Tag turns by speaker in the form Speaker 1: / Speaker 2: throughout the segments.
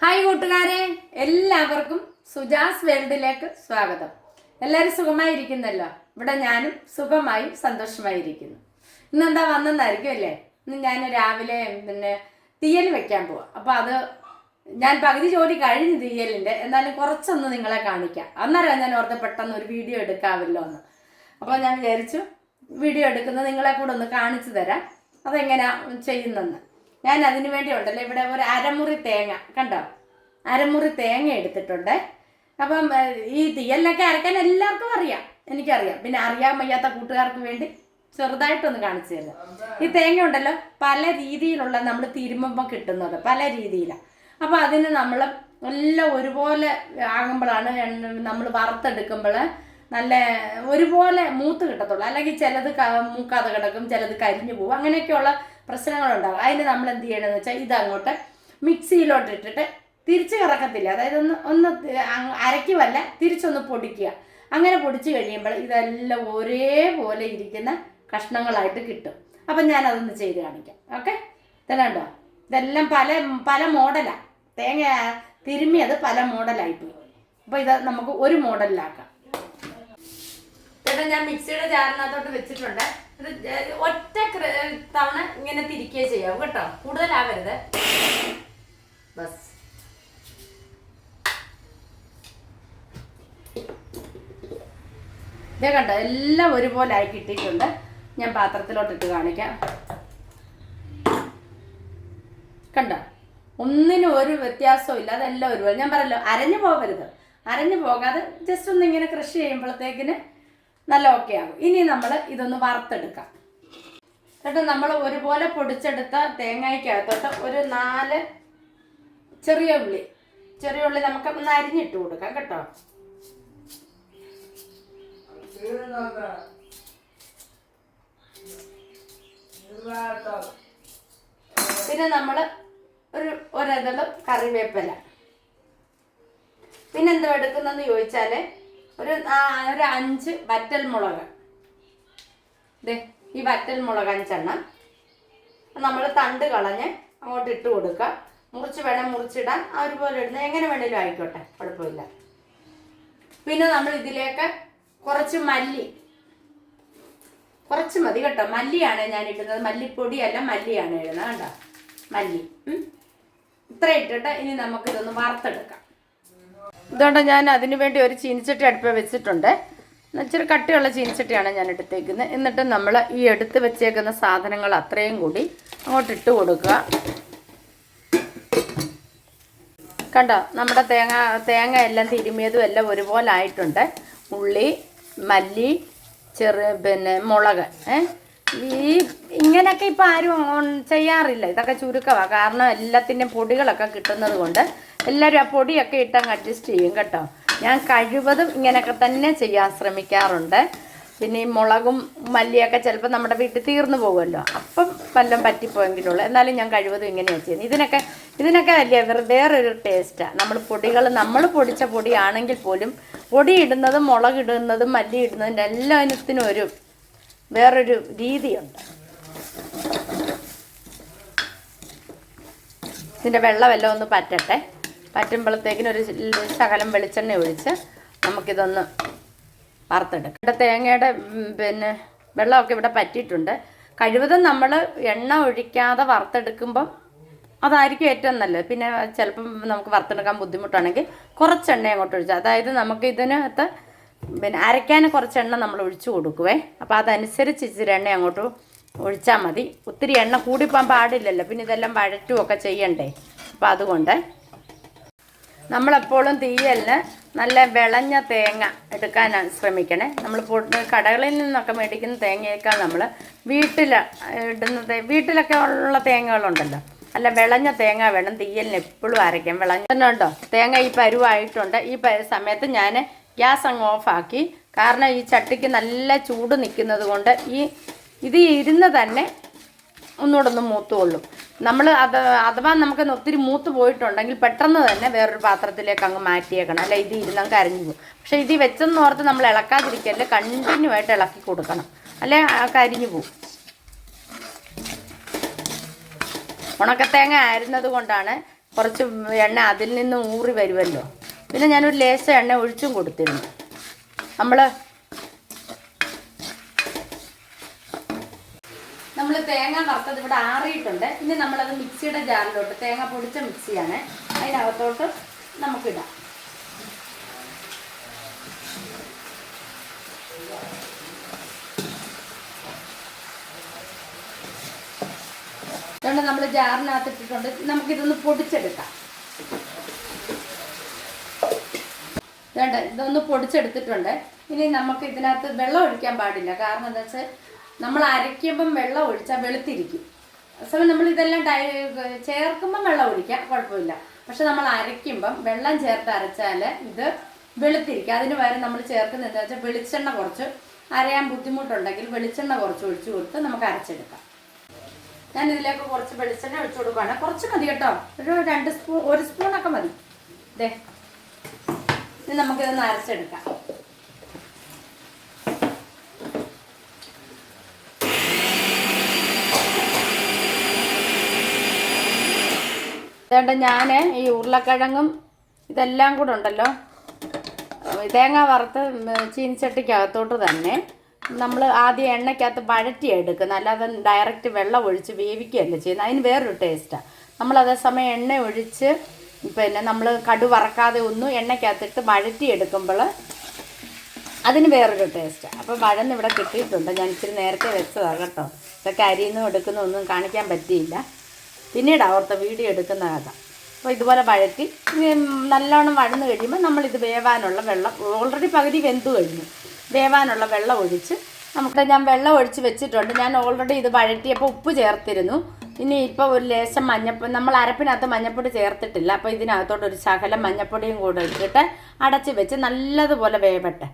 Speaker 1: Hi കൂട്ടുകാരെ എല്ലാവർക്കും സുജാസ് വേൾഡിലേക്ക് സ്വാഗതം. എല്ലാവരും സുഖമായിരിക്കുന്നല്ലോ? ഇവിടെ ഞാനും സുഖമായും സന്തോഷമായിരിക്കുന്നു. ഇന്നെന്താ വന്നെന്നായിരിക്കും അല്ലേ? ഇന്ന് ഞാൻ രാവിലെ പിന്നെ തീയൽ വെക്കാൻ പോവാം. അപ്പോൾ അത് ഞാൻ പകുതി ജോലി കഴിഞ്ഞു തീയലിന്റെ എന്നാലും കുറച്ചൊന്ന് നിങ്ങളെ കാണിക്കാം. അന്നേരം ഞാൻ ഓർത്ത് പെട്ടെന്ന് ഒരു വീഡിയോ എടുക്കാമല്ലോ എന്ന്. അപ്പോൾ ഞാൻ വിചാരിച്ചു വീഡിയോ എടുക്കുന്നത് നിങ്ങളെ കൂടെ ഒന്ന് കാണിച്ചു തരാം. അതെങ്ങനെയാ ചെയ്യുന്നെന്ന് ഞാൻ അതിന് വേണ്ടി ഉണ്ടല്ലോ. ഇവിടെ ഒരു അരമുറി തേങ്ങ കണ്ടോ? അരമുറി തേങ്ങ എടുത്തിട്ടുണ്ട്. അപ്പം ഈ തീയലിനൊക്കെ അരക്കാൻ എല്ലാവർക്കും അറിയാം. എനിക്കറിയാം. പിന്നെ അറിയാൻ വയ്യാത്ത കൂട്ടുകാർക്ക് വേണ്ടി ചെറുതായിട്ടൊന്ന് കാണിച്ചു തരുന്നത് ഈ തേങ്ങ ഉണ്ടല്ലോ പല രീതിയിലുള്ള നമ്മൾ തിരുമ്പുമ്പോൾ കിട്ടുന്നത് പല രീതിയിലാണ് അപ്പോൾ അതിന് നമ്മൾ എല്ലാം ഒരുപോലെ ആകുമ്പോഴാണ് നമ്മൾ വറുത്തെടുക്കുമ്പോൾ നല്ല ഒരുപോലെ മൂത്ത് കിട്ടത്തുള്ളൂ. അല്ലെങ്കിൽ ചിലത് മൂക്കാതെ കിടക്കും ചിലത് കരിഞ്ഞു പോകും. അങ്ങനെയൊക്കെയുള്ള പ്രശ്നങ്ങളുണ്ടാകും അതിന് നമ്മൾ എന്ത് ചെയ്യണമെന്ന് വെച്ചാൽ ഇതങ്ങോട്ട് മിക്സിയിലോട്ട് ഇട്ടിട്ട് തിരിച്ച് കറക്കത്തില്ല. അതായത് ഒന്ന് ഒന്ന് അരയ്ക്കുമല്ല തിരിച്ചൊന്ന് പൊടിക്കുക. അങ്ങനെ പൊടിച്ച് കഴിയുമ്പോൾ ഇതെല്ലാം ഒരേപോലെ ഇരിക്കുന്ന കഷ്ണങ്ങളായിട്ട് കിട്ടും. അപ്പം ഞാനതൊന്ന് ചെയ്ത് കാണിക്കാം. ഓക്കെ? ഇതല്ലാണ്ടോ ഇതെല്ലാം പല പല മോഡലാണ് തേങ്ങ തിരുമ്മിയത് പല മോഡലായിപ്പോയി. അപ്പോൾ ഇത് നമുക്ക് ഒരു മോഡലിലാക്കാം. ചേട്ടാ ഞാൻ മിക്സിയുടെ ജാറിനകത്തോട്ട് വെച്ചിട്ടുണ്ട്. ഒറ്റ തവണ ഇങ്ങനെ തിരിക്കുക ചെയ്യാവും കേട്ടോ. കൂടുതലാവരുത്. ബസ്. ഇതേ കണ്ടോ എല്ലാം ഒരുപോലെ ആയി കിട്ടിയിട്ടുണ്ട്. ഞാൻ പാത്രത്തിലോട്ടിട്ട് കാണിക്കാം. കണ്ടോ? ഒന്നിനും ഒരു വ്യത്യാസവും ഇല്ല അതെല്ലാം ഒരുപോലെ. ഞാൻ പറയല്ലോ അരഞ്ഞു പോകരുത് അരഞ്ഞു പോകാതെ ജസ്റ്റ് ഒന്ന് ഇങ്ങനെ കൃഷി ചെയ്യുമ്പോഴത്തേക്കിന് നല്ല ഓക്കെ ആകും ഇനി നമ്മൾ ഇതൊന്ന് വറുത്തെടുക്കാം. എന്നിട്ട് നമ്മൾ ഒരുപോലെ പൊടിച്ചെടുത്ത തേങ്ങയ്ക്കകത്തോട്ട് ഒരു നാല് ചെറിയ ഉള്ളി. ചെറിയ ഉള്ളി നമുക്ക് ഒന്ന് അരിഞ്ഞിട്ട് കൊടുക്കാം കേട്ടോ. പിന്നെ നമ്മൾ ഒരു ഒരതൾ കറിവേപ്പില. പിന്നെന്തോ എടുക്കുന്നെന്ന് ചോദിച്ചാൽ ഒരു ഒരു അഞ്ച് വറ്റൽ മുളക് ദേ ഈ വറ്റൽ മുളക് അഞ്ചെണ്ണം. നമ്മൾ തണ്ട് കളഞ്ഞ് അങ്ങോട്ട് ഇട്ട് കൊടുക്കുക. മുറിച്ച് വേണം മുറിച്ചിടാൻ. ഒരുപോലെ ഇടുന്ന എങ്ങനെ വേണേലും ആയിക്കോട്ടെ. കുഴപ്പമില്ല. പിന്നെ നമ്മൾ ഇതിലേക്ക് കുറച്ച് മല്ലി. കുറച്ച് മതി കേട്ടോ. മല്ലിയാണ് ഞാൻ ഇടുന്നത്. മല്ലിപ്പൊടിയല്ല മല്ലിയാണ് ഇടുന്നത്. കേട്ടോ മല്ലി. ഇത്ര ഇട്ടിട്ട് ഇനി നമുക്കിതൊന്ന് വറുത്തെടുക്കാം. ഇതുകൊണ്ട് ഞാൻ അതിന് വേണ്ടി ഒരു ചീനിച്ചട്ടി അടുപ്പ് വെച്ചിട്ടുണ്ട്. ഇച്ചിരി കട്ടിയുള്ള ചീനിച്ചട്ടിയാണ് ഞാൻ എടുത്തേക്കുന്നത്. എന്നിട്ട് നമ്മൾ ഈ എടുത്ത് വെച്ചേക്കുന്ന സാധനങ്ങൾ അത്രയും കൂടി അങ്ങോട്ട് ഇട്ട് കൊടുക്കുക. കണ്ടോ? നമ്മുടെ തേങ്ങ തേങ്ങ എല്ലാം തിരുമിയതും എല്ലാം ഒരുപോലെ ആയിട്ടുണ്ട്. ഉള്ളി മല്ലി ചെറു പിന്നെ മുളക് ഏ? ഈ ഇങ്ങനെയൊക്കെ ഇപ്പം ആരും ചെയ്യാറില്ല. ഇതൊക്കെ ചുരുക്കമാണ് കാരണം എല്ലാത്തിന്റെയും പൊടികളൊക്കെ കിട്ടുന്നത് കൊണ്ട് എല്ലാവരും ആ പൊടിയൊക്കെ ഇട്ടങ്ങ് അഡ്ജസ്റ്റ് ചെയ്യും കേട്ടോ. ഞാൻ കഴിവതും ഇങ്ങനെയൊക്കെ തന്നെ ചെയ്യാൻ ശ്രമിക്കാറുണ്ട്. പിന്നെ ഈ മുളകും മല്ലിയൊക്കെ ചിലപ്പോൾ നമ്മുടെ വീട്ടിൽ തീർന്നു പോകുമല്ലോ. അപ്പം വല്ലതും പറ്റിപ്പോയെങ്കിലുള്ളൂ. എന്നാലും ഞാൻ കഴിവതും ഇങ്ങനെയാണ് ചെയ്യുന്നത്. ഇതിനൊക്കെ ഇതിനൊക്കെ വലിയ വേറെ വേറൊരു ടേസ്റ്റാണ് നമ്മൾ പൊടികൾ നമ്മൾ പൊടിച്ച പൊടിയാണെങ്കിൽ പോലും പൊടി ഇടുന്നതും മുളക് ഇടുന്നതും മല്ലി ഇടുന്നതിന്റെ എല്ലാത്തിനും ഒരു വേറൊരു രീതിയുണ്ട്. ഇതിന്റെ വെള്ളമെല്ലാം ഒന്ന് പറ്റട്ടെ. പറ്റുമ്പോഴത്തേക്കിന് ഒരു ശകലം വെളിച്ചെണ്ണ ഒഴിച്ച് നമുക്കിതൊന്ന് വറുത്തെടുക്കാം. ഇവിടെ തേങ്ങയുടെ പിന്നെ വെള്ളമൊക്കെ ഇവിടെ പറ്റിയിട്ടുണ്ട്. കഴിവതും നമ്മൾ എണ്ണ ഒഴിക്കാതെ വറുത്തെടുക്കുമ്പം അതായിരിക്കും ഏറ്റവും നല്ലത്. പിന്നെ ചിലപ്പം നമുക്ക് വറുത്തെടുക്കാൻ ബുദ്ധിമുട്ടാണെങ്കിൽ കുറച്ച് എണ്ണ അങ്ങോട്ട് ഒഴിച്ചാൽ അതായത് നമുക്ക് ഇതിനകത്ത് പിന്നെ അരയ്ക്കാൻ കുറച്ച് എണ്ണ നമ്മൾ ഒഴിച്ചു കൊടുക്കുവേ. അപ്പോൾ അതനുസരിച്ച് ഇച്ചിരി എണ്ണ അങ്ങോട്ട് ഒഴിച്ചാൽ മതി. ഒത്തിരി എണ്ണ കൂടിപ്പോൻ പാടില്ലല്ലോ. പിന്നെ ഇതെല്ലാം വഴറ്റുമൊക്കെ ചെയ്യണ്ടേ. അപ്പോൾ അതുകൊണ്ട് നമ്മളെപ്പോഴും തീയലിന് നല്ല വിളഞ്ഞ തേങ്ങ എടുക്കാനാണ് ശ്രമിക്കണേ. നമ്മൾ കടകളിൽ നിന്നൊക്കെ മേടിക്കുന്ന തേങ്ങയേക്കാൾ നമ്മൾ വീട്ടിൽ ഇടുന്നത് വീട്ടിലൊക്കെ ഉള്ള തേങ്ങകളുണ്ടല്ലോ. അല്ല വിളഞ്ഞ തേങ്ങ വേണം തീയലിന് എപ്പോഴും അരയ്ക്കാം വിളഞ്ഞുണ്ടോ തേങ്ങ ഈ പരുവായിട്ടുണ്ട്. ഈ സമയത്ത് ഞാൻ ഗ്യാസ് അങ്ങ് ഓഫാക്കി. കാരണം ഈ ചട്ടിക്ക് നല്ല ചൂട് നിൽക്കുന്നത് കൊണ്ട് ഈ ഇത് ഇരുന്ന് തന്നെ ഒന്നുകൂടെ ഒന്ന് മൂത്തുകൊള്ളും. നമ്മൾ അത് അഥവാ നമുക്ക് ഒത്തിരി മൂത്ത് പോയിട്ടുണ്ടെങ്കിൽ പെട്ടെന്ന് തന്നെ വേറൊരു പാത്രത്തിലേക്ക് അങ്ങ് മാറ്റിയേക്കണം. അല്ല ഇത് ഇരുന്നങ്ങ് കരിഞ്ഞു പോകും. പക്ഷേ ഇത് വെച്ചെന്ന് ഓർത്ത് നമ്മൾ ഇളക്കാതിരിക്കല്ല കണ്ടിന്യൂ ആയിട്ട് ഇളക്കി കൊടുക്കണം. അല്ലെ കരിഞ്ഞു പോകും. ഉണക്കത്തേങ്ങ ആയിരുന്നത് കൊണ്ടാണ് കുറച്ച് എണ്ണ അതിൽ നിന്ന് ഊറി വരുമല്ലോ. പിന്നെ ഞാനൊരു ലേസ് എണ്ണ ഒഴിച്ചും കൊടുത്തിരുന്നു. നമ്മൾ നമ്മൾ തേങ്ങ വറുത്തത് ഇവിടെ ആറിയിട്ടുണ്ട്. ഇനി നമ്മളത് മിക്സിയുടെ ജാറിലോട്ട് തേങ്ങ പൊടിച്ച മിക്സിയാണ്. അതിനകത്തോട്ട് നമുക്കിടാം. അതുകൊണ്ട് നമ്മൾ ജാറിനകത്ത് ഇട്ടിട്ടുണ്ട് നമുക്കിതൊന്ന് പൊടിച്ചെടുക്കാം. വേണ്ട ഇതൊന്ന് പൊടിച്ചെടുത്തിട്ടുണ്ട്. ഇനി നമുക്ക് ഇതിനകത്ത് വെള്ളം ഒഴിക്കാൻ പാടില്ല. കാരണം എന്താ വെച്ചാൽ നമ്മൾ അരയ്ക്കുമ്പം വെള്ളം ഒഴിച്ചാൽ വെളുത്തിരിക്കും. അതേസമയം നമ്മൾ ഇതെല്ലാം ഡൈ ചേർക്കുമ്പം വെള്ളം ഒഴിക്കാം. കുഴപ്പമില്ല. പക്ഷെ നമ്മൾ അരയ്ക്കുമ്പം വെള്ളം ചേർത്ത് അരച്ചാൽ ഇത് വെളുത്തിരിക്കും. അതിന് പകരം നമ്മൾ ചേർക്കുന്നത് എന്താ വെച്ചാൽ വെളിച്ചെണ്ണ കുറച്ച് അരയാൻ ബുദ്ധിമുട്ടുണ്ടെങ്കിൽ വെളിച്ചെണ്ണ കുറച്ച് ഒഴിച്ചു കൊടുത്ത് നമുക്ക് അരച്ചെടുക്കാം. ഞാൻ ഇതിലേക്ക് കുറച്ച് വെളിച്ചെണ്ണ ഒഴിച്ചു കൊടുക്കുകയാണ് കുറച്ച് മതി കേട്ടോ. ഒരു രണ്ട് സ്പൂൺ ഒരു സ്പൂണൊക്കെ മതി. ദേ. ഇനി നമുക്കിതൊന്ന് അരച്ചെടുക്കാം. അതുകൊണ്ട് ഞാൻ ഈ ഉരുളക്കിഴങ്ങും ഇതെല്ലാം കൂടെ ഉണ്ടല്ലോ. തേങ്ങ വറുത്ത് ചീനിച്ചട്ടിക്കകത്തോട്ട് തന്നെ നമ്മൾ ആദ്യം എണ്ണയ്ക്കകത്ത് വഴറ്റി എടുക്കുന്നത് അല്ലാതെ ഡയറക്റ്റ് വെള്ളം ഒഴിച്ച് വേവിക്കുകയല്ല ചെയ്യുന്നത്. അതിന് വേറൊരു ടേസ്റ്റാണ് നമ്മൾ അതേസമയം എണ്ണ ഒഴിച്ച് പിന്നെ നമ്മൾ കടു വറക്കാതെ ഒന്നും എണ്ണയ്ക്കകത്തിട്ട് വഴറ്റി എടുക്കുമ്പോൾ അതിന് വേറൊരു ടേസ്റ്റാണ് അപ്പോൾ വഴന്ന് ഇവിടെ കിട്ടിയിട്ടുണ്ട്. ഞാൻ ഇച്ചിരി നേരത്തെ വെച്ചതാണ് കേട്ടോ. ഇതൊക്കെ അരിയൊന്നും എടുക്കുന്ന ഒന്നും കാണിക്കാൻ പറ്റിയില്ല. പിന്നീട് അവിടുത്തെ വീഡിയോ എടുക്കുന്ന കഥ അപ്പോൾ ഇതുപോലെ വഴറ്റി നല്ലോണം വഴന്ന് കഴിയുമ്പോൾ നമ്മളിത് വേവാനുള്ള വെള്ളം ഓൾറെഡി പകുതി വെന്തു കഴിഞ്ഞു. വേവാനുള്ള വെള്ളം ഒഴിച്ച് നമുക്ക് ഞാൻ വെള്ളം ഒഴിച്ച് വെച്ചിട്ടുണ്ട്. ഞാൻ ഓൾറെഡി ഇത് വഴറ്റിയപ്പോൾ ഉപ്പ് ചേർത്തിരുന്നു. ഇനി ഇപ്പോൾ ഒരു ലേശം മഞ്ഞപ്പൊടി നമ്മൾ അരപ്പിനകത്ത് മഞ്ഞപ്പൊടി ചേർത്തിട്ടില്ല. അപ്പോൾ ഇതിനകത്തോട്ട് ഒരു ശകലം മഞ്ഞപ്പൊടിയും കൂടെ ഇട്ടിട്ട് അടച്ച് വെച്ച് നല്ലതുപോലെ വേവട്ടെ.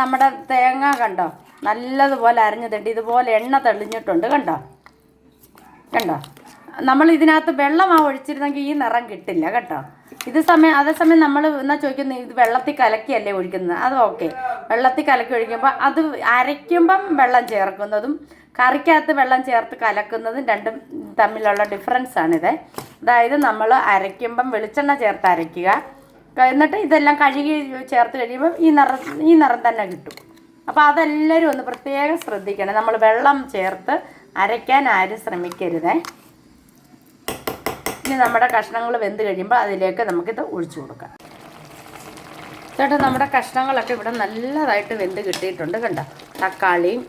Speaker 1: നമ്മുടെ തേങ്ങ കണ്ടോ? നല്ലതുപോലെ അരഞ്ഞിട്ടുണ്ട് ഇതുപോലെ എണ്ണ തെളിഞ്ഞിട്ടുണ്ട് കണ്ടോ? കണ്ടോ? നമ്മൾ ഇതിനകത്ത് വെള്ളം ആ ഒഴിച്ചിരുന്നെങ്കിൽ ഈ നിറം കിട്ടില്ല കേട്ടോ. ഇത് സമയം അതേസമയം നമ്മൾ എന്നാ ചോദിക്കുന്നത് ഇത് വെള്ളത്തിൽ കലക്കിയല്ലേ ഒഴിക്കുന്നത്? അത് ഓക്കെ വെള്ളത്തിൽ കലക്കി ഒഴിക്കുമ്പോൾ അത് അരയ്ക്കുമ്പം വെള്ളം ചേർക്കുന്നതും കറിക്കകത്ത് വെള്ളം ചേർത്ത് കലക്കുന്നതും രണ്ടും തമ്മിലുള്ള ഡിഫറൻസ് ആണിത്. അതായത് നമ്മൾ അരയ്ക്കുമ്പം വെളിച്ചെണ്ണ ചേർത്ത് അരയ്ക്കുക. എന്നിട്ട് ഇതെല്ലാം കഴുകി ചേർത്ത് കഴിയുമ്പോൾ ഈ നിറം ഈ നിറം തന്നെ കിട്ടും. അപ്പോൾ അതെല്ലാവരും ഒന്ന് പ്രത്യേകം ശ്രദ്ധിക്കണം. നമ്മൾ വെള്ളം ചേർത്ത് അരയ്ക്കാൻ ആരും ശ്രമിക്കരുതേ. ഇനി നമ്മുടെ കഷ്ണങ്ങൾ വെന്ത് കഴിയുമ്പോൾ അതിലേക്ക് നമുക്കിത് ഒഴിച്ചു കൊടുക്കാം. ചേട്ടാ നമ്മുടെ കഷ്ണങ്ങളൊക്കെ ഇവിടെ നല്ലതായിട്ട് വെന്ത് കിട്ടിയിട്ടുണ്ട് കണ്ടോ? തക്കാളിയും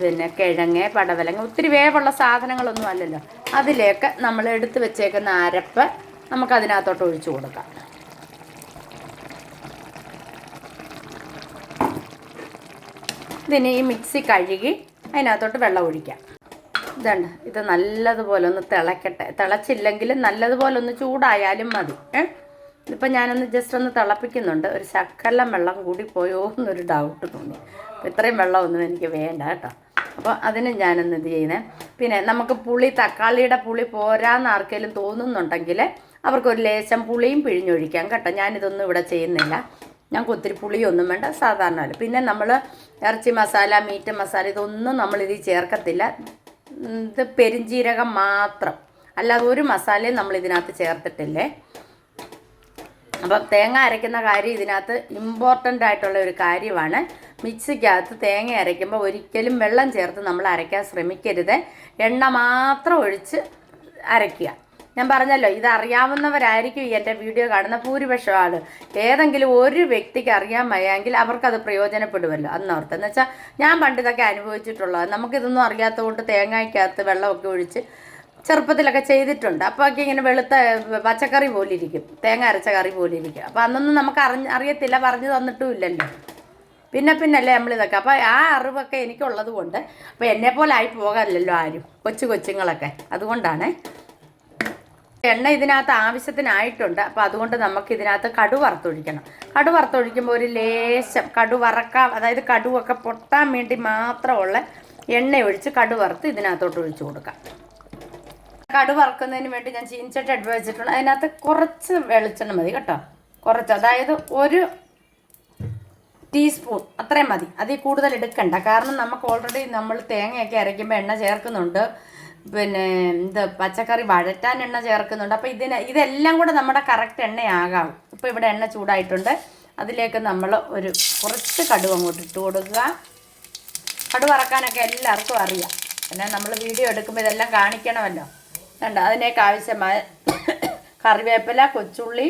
Speaker 1: പിന്നെ കിഴങ്ങ് പടവലങ്ങ ഒത്തിരി വേവുള്ള സാധനങ്ങളൊന്നും അല്ലല്ലോ. അതിലേക്ക് നമ്മൾ എടുത്ത് വെച്ചേക്കുന്ന അരപ്പ് നമുക്ക് അതിനകത്തോട്ട് ഒഴിച്ചു കൊടുക്കാം. ഇതിന് ഈ മിക്സി കഴുകി അതിനകത്തോട്ട് വെള്ളം ഒഴിക്കാം. ഇതുണ്ട് ഇത് നല്ലതുപോലെ ഒന്ന് തിളക്കട്ടെ. തിളച്ചില്ലെങ്കിലും നല്ലതുപോലെ ഒന്ന് ചൂടായാലും മതി. ഏ? ഇതിപ്പോൾ ഞാനൊന്ന് ജസ്റ്റ് ഒന്ന് തിളപ്പിക്കുന്നുണ്ട്. ഒരു ശക്കലം വെള്ളം കൂടി പോയോ എന്നൊരു ഡൗട്ട് തോന്നി. ഇത്രയും വെള്ളമൊന്നും എനിക്ക് വേണ്ട കേട്ടോ. അപ്പോൾ അതിന് ഞാനൊന്ന് ഇത് ചെയ്യുന്നത് പിന്നെ നമുക്ക് പുളി തക്കാളിയുടെ പുളി പോരാന്ന് ആർക്കെങ്കിലും തോന്നുന്നുണ്ടെങ്കിൽ അവർക്കൊരു ലേശം പുളിയും പിഴിഞ്ഞൊഴിക്കാം കേട്ടോ. ഞാനിതൊന്നും ഇവിടെ ചെയ്യുന്നില്ല. ഞങ്ങൾക്ക് ഒത്തിരി പുളിയൊന്നും വേണ്ട സാധാരണ പോലെ പിന്നെ നമ്മൾ ഇറച്ചി മസാല മീറ്റ് മസാല ഇതൊന്നും നമ്മൾ ഇതിൽ ചേർക്കത്തില്ല ഇത് പെരിഞ്ജീരകം മാത്രം. അല്ലാതെ ഒരു മസാലയും നമ്മൾ ഇതിനകത്ത് ചേർത്തിട്ടില്ലേ? അപ്പം തേങ്ങ അരയ്ക്കുന്ന കാര്യം ഇതിനകത്ത് ഇമ്പോർട്ടന്റ് ആയിട്ടുള്ള ഒരു കാര്യമാണ്. മിക്സിക്കകത്ത് തേങ്ങ അരയ്ക്കുമ്പോൾ ഒരിക്കലും വെള്ളം ചേർത്ത് നമ്മൾ അരയ്ക്കാൻ ശ്രമിക്കരുത്. എണ്ണ മാത്രം ഒഴിച്ച് അരയ്ക്കുക. ഞാൻ പറഞ്ഞല്ലോ ഇത് അറിയാവുന്നവരായിരിക്കും എന്റെ വീഡിയോ കാണുന്ന ഭൂരിപക്ഷം ആൾ ഏതെങ്കിലും ഒരു വ്യക്തിക്ക് അറിയാൻ വയ്യെങ്കിൽ അവർക്കത് പ്രയോജനപ്പെടുമല്ലോ. അന്നോർത്ത്. എന്ന് വെച്ചാൽ ഞാൻ പണ്ട് ഇതൊക്കെ അനുഭവിച്ചിട്ടുള്ളത്. നമുക്കിതൊന്നും അറിയാത്തതുകൊണ്ട് തേങ്ങയ്ക്കകത്ത് വെള്ളമൊക്കെ ഒഴിച്ച് ചെറുപ്പത്തിലൊക്കെ ചെയ്തിട്ടുണ്ട്. അപ്പോൾ ഒക്കെ ഇങ്ങനെ വെളുത്ത പച്ചക്കറി പോലെ ഇരിക്കും തേങ്ങ അരച്ച കറി പോലെ ഇരിക്കും അപ്പോൾ അന്നൊന്നും നമുക്ക് അറിഞ്ഞ് അറിയത്തില്ല പറഞ്ഞു തന്നിട്ടും ഇല്ലല്ലോ പിന്നെ പിന്നല്ലേ നമ്മളിതൊക്കെ. അപ്പോൾ ആ അറിവൊക്കെ എനിക്കുള്ളത് കൊണ്ട് അപ്പോൾ എന്നെപ്പോലെ ആയി പോകാറില്ലല്ലോ ആരും. കൊച്ചു കൊച്ചുങ്ങളൊക്കെ. അതുകൊണ്ടാണ്. എണ്ണ ഇതിനകത്ത് ആവശ്യത്തിനായിട്ടുണ്ട്. അപ്പോൾ അതുകൊണ്ട് നമുക്ക് ഇതിനകത്ത് കടു വറുത്തൊഴിക്കണം. കടു വറുത്തൊഴിക്കുമ്പോൾ ഒരു ലേശം കടു വറക്കാം അതായത് കടുവൊക്കെ പൊട്ടാൻ വേണ്ടി മാത്രമുള്ള എണ്ണ ഒഴിച്ച് കടു വറുത്ത് ഇതിനകത്തോട്ട് ഒഴിച്ചു കൊടുക്കാം. കടു വറക്കുന്നതിന് വേണ്ടി ഞാൻ ചീനിച്ചട്ടി അടുപ്പ് വെച്ചിട്ടുണ്ട് അതിനകത്ത് കുറച്ച് വെളിച്ചെണ്ണ മതി കേട്ടോ. കുറച്ച്. അതായത് ഒരു ടീസ്പൂൺ. അത്രയും മതി. അതിൽ കൂടുതൽ എടുക്കണ്ട. കാരണം നമുക്ക് ഓൾറെഡി നമ്മൾ തേങ്ങയൊക്കെ അരയ്ക്കുമ്പോൾ എണ്ണ ചേർക്കുന്നുണ്ട്. പിന്നെ ഇത് പച്ചക്കറി വഴറ്റാൻ എണ്ണ ചേർക്കുന്നുണ്ട്. അപ്പോൾ ഇതിന് ഇതെല്ലാം കൂടെ നമ്മുടെ കറക്റ്റ് എണ്ണയാകാം. ഇപ്പോൾ ഇവിടെ എണ്ണ ചൂടായിട്ടുണ്ട്. അതിലേക്ക് നമ്മൾ ഒരു കുറച്ച് കടുവ് അങ്ങോട്ട് ഇട്ട് കൊടുക്കുക. കടുവ് വറക്കാനൊക്കെ എല്ലാവർക്കും അറിയാം. പിന്നെ നമ്മൾ വീഡിയോ എടുക്കുമ്പോൾ ഇതെല്ലാം കാണിക്കണമല്ലോ. കണ്ട? അതിനേക്ക് ആവശ്യമായ കറിവേപ്പില കൊച്ചുള്ളി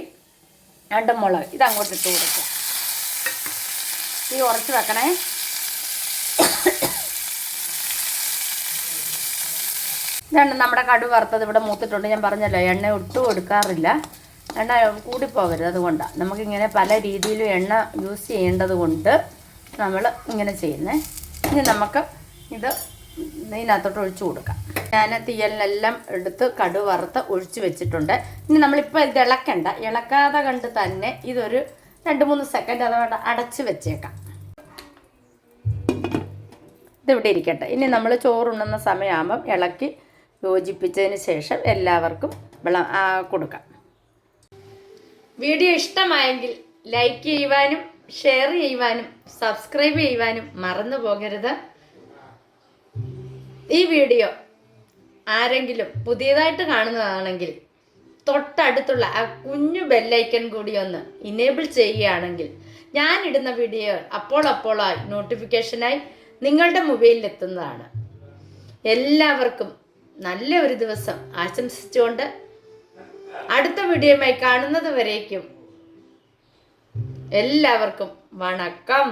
Speaker 1: രണ്ട് മുളക്. ഇതങ്ങോട്ട് ഇട്ട് കൊടുക്കുക ഈ ഉറച്ച് വെക്കണേ. ഇതാണ് നമ്മുടെ കടു വറുത്തത്. ഇവിടെ മൂത്തിട്ടുണ്ട്. ഞാൻ പറഞ്ഞല്ലോ എണ്ണ ഒട്ടും എടുക്കാറില്ല. എണ്ണ കൂടിപ്പോകരുത് അതുകൊണ്ടാണ് നമുക്കിങ്ങനെ പല രീതിയിലും എണ്ണ യൂസ് ചെയ്യേണ്ടത് കൊണ്ട് നമ്മൾ ഇങ്ങനെ ചെയ്യുന്നത് ഇനി നമുക്ക് ഇത് ഇതിനകത്തോട്ട് ഒഴിച്ചു കൊടുക്കാം. ഞാൻ തീയലിനെല്ലാം എടുത്ത് കടു വറുത്ത് ഒഴിച്ചു വെച്ചിട്ടുണ്ട്. ഇനി നമ്മളിപ്പോൾ ഇത് ഇളക്കണ്ട. ഇളക്കാതെ കണ്ട് തന്നെ ഇതൊരു രണ്ട് മൂന്ന് സെക്കൻഡ് അതോടെ അടച്ച് വെച്ചേക്കാം. ഇതിവിടെ ഇരിക്കട്ടെ. ഇനി നമ്മൾ ചോറുണ്ണുന്ന സമയമാകുമ്പം ഇളക്കി യോജിപ്പിച്ചതിന് ശേഷം എല്ലാവർക്കും വിളം കൊടുക്കാം. വീഡിയോ ഇഷ്ടമായെങ്കിൽ ലൈക്ക് ചെയ്യുവാനും ഷെയർ ചെയ്യുവാനും സബ്സ്ക്രൈബ് ചെയ്യുവാനും മറന്നു പോകരുത്. ഈ വീഡിയോ ആരെങ്കിലും പുതിയതായിട്ട് കാണുന്നതാണെങ്കിൽ തൊട്ടടുത്തുള്ള ആ കുഞ്ഞു ബെല്ലൈക്കൺ കൂടി ഒന്ന് ഇനേബിൾ ചെയ്യുകയാണെങ്കിൽ ഞാൻ ഇടുന്ന വീഡിയോ അപ്പോൾ അപ്പോളായി നോട്ടിഫിക്കേഷനായി നിങ്ങളുടെ മൊബൈലിൽ എത്തുന്നതാണ് എല്ലാവർക്കും നല്ല ഒരു ദിവസം ആശംസിച്ചുകൊണ്ട് അടുത്ത വീഡിയോയുമായി കാണുന്നത് വരേക്കും എല്ലാവർക്കും വണക്കം.